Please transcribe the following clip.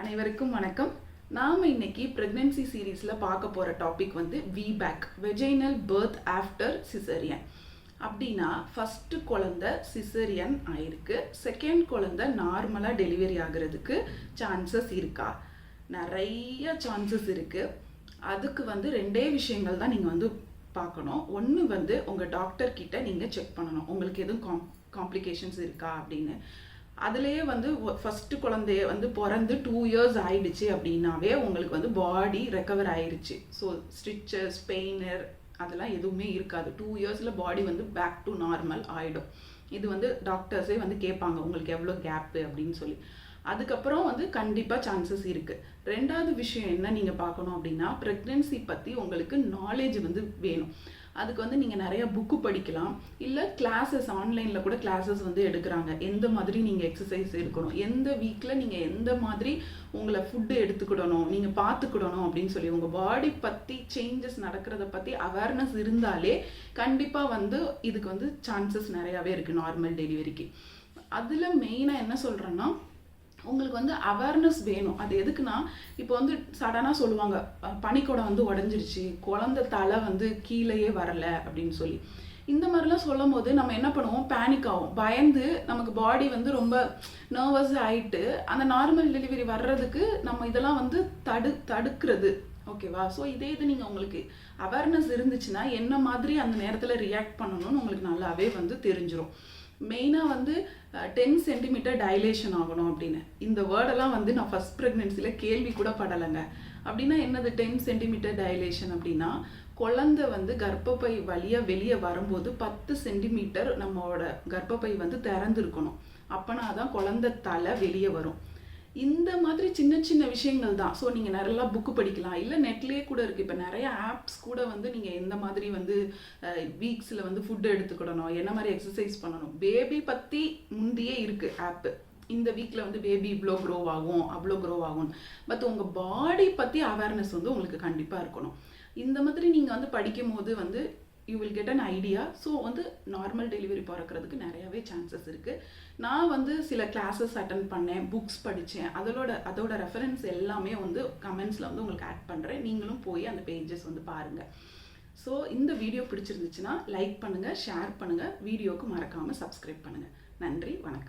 அனைவருக்கும் வணக்கம். நாம் இன்னைக்கு ப்ரெக்னென்சி சீரீஸில் பார்க்க போகிற டாபிக் வந்து VBAC vaginal birth after caesarean அப்படின்னா ஃபஸ்ட்டு குழந்த சிசரியன் ஆயிருக்கு. செகண்ட் குழந்த நார்மலாக டெலிவரி ஆகுறதுக்கு சான்சஸ் இருக்கா? நிறைய சான்சஸ் இருக்குது அதுக்கு வந்து ரெண்டே விஷயங்கள் தான் நீங்கள் வந்து பார்க்கணும். ஒன்று வந்து உங்கள் டாக்டர் கிட்ட நீங்கள் செக் பண்ணணும். உங்களுக்கு எதுவும் காம் காம்ப்ளிகேஷன்ஸ் இருக்கா அப்படின்னு. அதுலேயே வந்து ஃபஸ்ட்டு குழந்தைய வந்து பிறந்து டூ இயர்ஸ் ஆயிடுச்சு அப்படின்னாவே உங்களுக்கு வந்து பாடி ரெக்கவர் ஆயிடுச்சு ஸோ ஸ்டிச்சஸ் பெயினர் அதெல்லாம் எதுவுமே இருக்காது. டூ இயர்ஸில் பாடி வந்து பேக் டு நார்மல் ஆகிடும் இது வந்து டாக்டர்ஸே வந்து கேட்பாங்க உங்களுக்கு எவ்வளோ கேப்பு அப்படின்னு சொல்லி. அதுக்கப்புறம் வந்து கண்டிப்பாக சான்சஸ் இருக்குது ரெண்டாவது விஷயம் என்ன நீங்கள் பார்க்கணும் அப்படின்னா ப்ரெக்னென்சி பற்றி உங்களுக்கு நாலேஜ் வந்து வேணும். அதுக்கு வந்து நீங்கள் நிறைய புக்கு படிக்கலாம். இல்லை கிளாஸஸ் ஆன்லைனில் கூட கிளாஸஸ் வந்து எடுக்கிறாங்க. எந்த மாதிரி நீங்கள் எக்ஸசைஸ் எடுக்கணும்? எந்த வீக்கில் நீங்கள் எந்த மாதிரி உங்களை ஃபுட்டு எடுத்துக்கிடணும்? நீங்கள் பார்த்துக்கிடணும் அப்படின்னு சொல்லி உங்கள் பாடி பற்றி சேஞ்சஸ் நடக்கிறத பற்றி அவேர்னஸ் இருந்தாலே கண்டிப்பாக வந்து இதுக்கு வந்து சான்சஸ் நிறையாவே இருக்குது நார்மல் டெலிவரிக்கு அதில் மெயினாக என்ன சொல்கிறேன்னா உங்களுக்கு வந்து அவேர்னஸ் வேணும். அது எதுக்குன்னா இப்போ வந்து சடனாக சொல்லுவாங்க பனிக்கூடம் வந்து உடஞ்சிருச்சு குழந்தை தலை வந்து கீழேயே வரல அப்படின்னு சொல்லி. இந்த மாதிரிலாம் சொல்லும் போது நம்ம என்ன பண்ணுவோம்? பேனிக் ஆகும் பயந்து நமக்கு பாடி வந்து ரொம்ப நர்வஸ் ஆகிட்டு அந்த நார்மல் டெலிவரி வர்றதுக்கு நம்ம இதெல்லாம் வந்து தடு தடுக்கிறது. ஓகேவா ஸோ இதே இது நீங்கள் உங்களுக்கு அவேர்னஸ் இருந்துச்சுன்னா என்ன மாதிரி அந்த நேரத்தில் ரியாக்ட் பண்ணணும்னு உங்களுக்கு நல்லாவே வந்து தெரிஞ்சிடும் மெயினாக வந்து டென் சென்டிமீட்டர் டைலேஷன் ஆகணும் அப்படின்னு. இந்த வேர்டெல்லாம் வந்து நான் ஃபஸ்ட் ப்ரெக்னென்சியில் கேள்வி கூட படலைங்க. அப்படின்னா என்னது டென் சென்டிமீட்டர் டைலேஷன் அப்படின்னா குழந்தை வந்து கர்ப்பப்பை வழியாக வெளியே வரும்போது பத்து சென்டிமீட்டர் நம்மளோட கர்ப்பப்பை வந்து திறந்துருக்கணும். அப்போனா தான் குழந்தை தலை வெளியே வரும். இந்த மாதிரி சின்ன சின்ன விஷயங்கள் தான். ஸோ நீங்கள் நிறையா புக்கு படிக்கலாம். இல்லை நெட்லேயே கூட இருக்குது இப்போ நிறைய ஆப்ஸ் கூட வந்து நீங்கள் எந்த மாதிரி வந்து வீக்ஸில் வந்து ஃபுட்டு எடுத்துக்கிடணும் என்ன மாதிரி எக்ஸசைஸ் பண்ணணும் பேபி பற்றி முந்தையே இருக்குது ஆப்பு இந்த வீக்கில் வந்து பேபி இவ்வளோ க்ரோ ஆகும் அவ்வளோ க்ரோ ஆகும். பட் உங்கள் பாடி பற்றி அவேர்னஸ் வந்து உங்களுக்கு கண்டிப்பாக இருக்கணும். இந்த மாதிரி நீங்கள் வந்து படிக்கும் போது வந்து you will get an idea so வந்து நார்மல் டெலிவரி பிறக்கிறதுக்கு நிறையாவே சான்சஸ் இருக்குது நான் வந்து சில கிளாஸஸ் அட்டன் பண்ணேன் புக்ஸ் படித்தேன் அதோட அதோட ரெஃபரன்ஸ் எல்லாமே வந்து கமெண்ட்ஸில் வந்து உங்களுக்கு ஆட் பண்ணுறேன் நீங்களும் போய் அந்த பேஜஸ் வந்து பாருங்கள் ஸோ இந்த வீடியோ பிடிச்சிருந்துச்சுன்னா லைக் பண்ணுங்கள் ஷேர் பண்ணுங்கள் வீடியோவுக்கு மறக்காமல் சப்ஸ்கிரைப் பண்ணுங்கள் நன்றி வணக்கம்.